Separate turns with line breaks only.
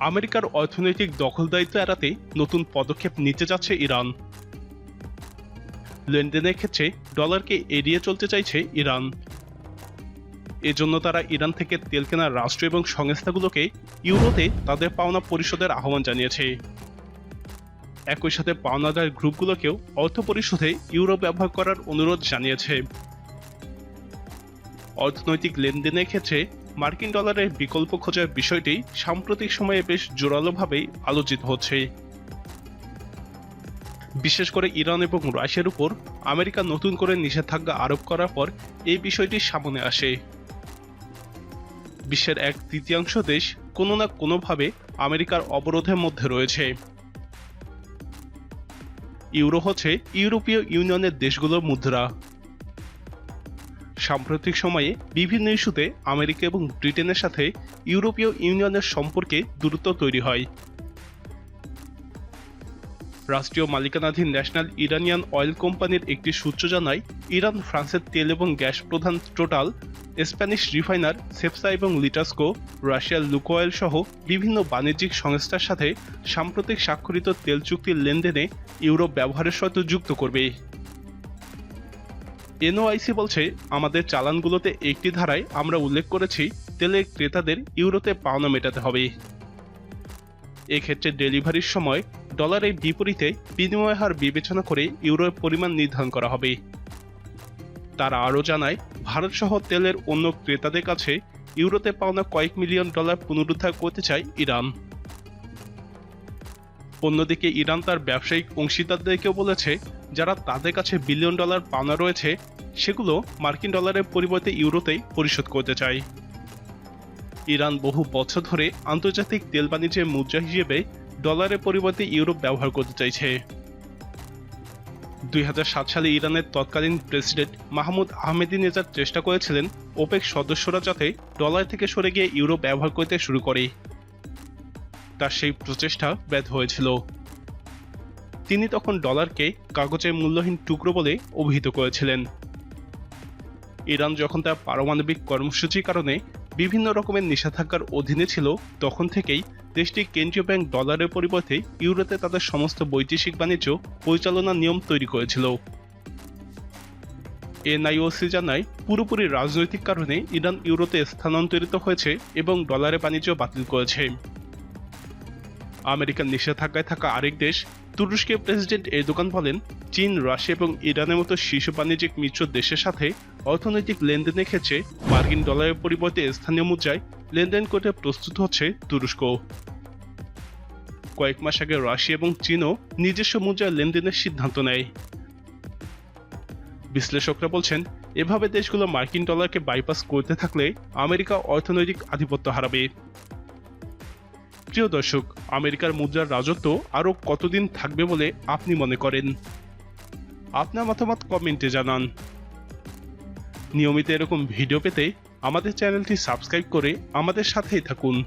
আমেরিকার অর্থনৈতিক দখলদারিত্ব এড়াতে নতুন পদক্ষেপ নিতে যাচ্ছে ইরান। লেনদেনের ক্ষেত্রে ডলারকে এড়িয়ে চলতে চাইছে ইরান। এজন্য তারা ইরান থেকে তেল কেনার রাষ্ট্র এবং সংস্থাগুলোকে ইউরোতে তাদের পাওনা পরিশোধের আহ্বান জানিয়েছে। একই সাথে পাওনাদার গ্রুপগুলোকেও অর্থ পরিশোধে ইউরো ব্যবহার করার অনুরোধ জানিয়েছে। অর্থনৈতিক লেনদেনের ক্ষেত্রে মার্কিন ডলারের বিকল্প খোঁজার বিষয়টি সাম্প্রতিক সময়ে বেশ জোরালোভাবেই আলোচিত হচ্ছে। বিশেষ করে ইরান এবং রাশিয়ার উপর আমেরিকা নতুন করে নিষেধাজ্ঞা আরোপ করার পর এই বিষয়টি সামনে আসে। বিশ্বের এক তৃতীয়াংশ দেশ কোনো না কোনোভাবে আমেরিকার অবরোধের মধ্যে রয়েছে। ইউরো হচ্ছে ইউরোপীয় ইউনিয়নের দেশগুলোর মুদ্রা। সাম্প্রতিক সময়ে বিভিন্ন ইস্যুতে আমেরিকা এবং ব্রিটেনের সাথে ইউরোপীয় ইউনিয়নের সম্পর্কে দূরত্ব তৈরি হয়। রাষ্ট্রীয় মালিকানাধীন ন্যাশনাল ইরানিয়ান অয়েল কোম্পানির একটি সূত্র জানায়, ইরান, ফ্রান্সের তেল এবং গ্যাস প্রধান টোটাল, স্প্যানিশ রিফাইনার, সেপসা এবং লিটাস্কো, রাশিয়ার লুকোয়েল সহ বিভিন্ন বাণিজ্যিক সংস্থার সাথে সাম্প্রতিক স্বাক্ষরিত তেল চুক্তির লেনদেনে ইউরোপ ব্যবহারের সাথে যুক্ত করবে। এনওআইসি বলছে, আমাদের চালানগুলোতে একটি ধারায় আমরা উল্লেখ করেছি তেলের ক্রেতাদের ইউরোতে পাওনা মেটাতে হবে। এক্ষেত্রে ডেলিভারির সময় ডলারের বিপরীতে বিনিময় হার বিবেচনা করে ইউরোর পরিমাণ নির্ধারণ করা হবে। তারা আরও জানায় ভারত সহ তেলের অন্য ক্রেতাদের কাছে ইউরোতে পাওনা কয়েক মিলিয়ন ডলার পুনরুদ্ধার করতে চায় ইরান। অন্যদিকে ইরান তার ব্যবসায়িক অংশীদারদেরকেও বলেছে যারা তাদের কাছে বিলিয়ন ডলার পাওনা রয়েছে, সেগুলো মার্কিন ডলারের পরিবর্তে ইউরোতেই পরিশোধ করতে চায়। ইরান বহু বছর ধরে আন্তর্জাতিক তেল বাণিজ্যের মুদ্রা হিসেবে ডলারের পরিবর্তে ইউরো ব্যবহার করতে চাইছে। দুই হাজার সাত সালে ইরানের তৎকালীন প্রেসিডেন্ট মাহমুদ আহমেদিনেজাদ চেষ্টা করেছিলেন ওপেক সদস্যরা যাতে ডলার থেকে সরে গিয়ে ইউরো ব্যবহার করতে শুরু করে। তার সেই প্রচেষ্টা ব্যর্থ হয়েছিল। তিনি তখন ডলারকে কাগজের মূল্যহীন টুকরো বলে অভিহিত করেছিলেন। ইরান যখন তার পারমাণবিক কর্মসূচির কারণে বিভিন্ন রকমের নিষেধাজ্ঞার অধীনে ছিল, তখন থেকেই দেশটি কেন্দ্রীয় ব্যাংক ডলারের পরিবর্তে ইউরোতে তাদের সমস্ত বৈদেশিক বাণিজ্য পরিচালনার নিয়ম তৈরি করেছিল। এনআইওসি জানায়, পুরোপুরি রাজনৈতিক কারণে ইরান ইউরোতে স্থানান্তরিত হয়েছে এবং ডলারে বাণিজ্য বাতিল করেছে। আমেরিকার নিষেধাজ্ঞায় থাকা আরেক দেশ, তুরস্কের প্রেসিডেন্ট এরদোগান বলেন, চীন, রাশিয়া এবং ইরানের মতো শীর্ষ বাণিজ্যিক মিত্র দেশের সাথে অর্থনৈতিক লেনদেনের ক্ষেত্রে মার্কিন ডলারের পরিবর্তে স্থানীয় মুদ্রায় লেনদেন করতে প্রস্তুত হচ্ছে তুরস্ক। কয়েক মাস আগে রাশিয়া এবং চীনও নিজস্ব মুদ্রায় লেনদেনের সিদ্ধান্ত নেয়। বিশ্লেষকরা বলছেন, এভাবে দেশগুলো মার্কিন ডলারকে বাইপাস করতে থাকলে আমেরিকা অর্থনৈতিক আধিপত্য হারাবে। প্রিয় দর্শক, আমেরিকার মুদ্রার রাজত্ব আরও কতদিন থাকবে বলে আপনি মনে করেন? আপনার মতামত কমেন্টে জানান। নিয়মিত এরকম ভিডিও পেতে আমাদের চ্যানেলটি সাবস্ক্রাইব করে আমাদের সাথেই থাকুন।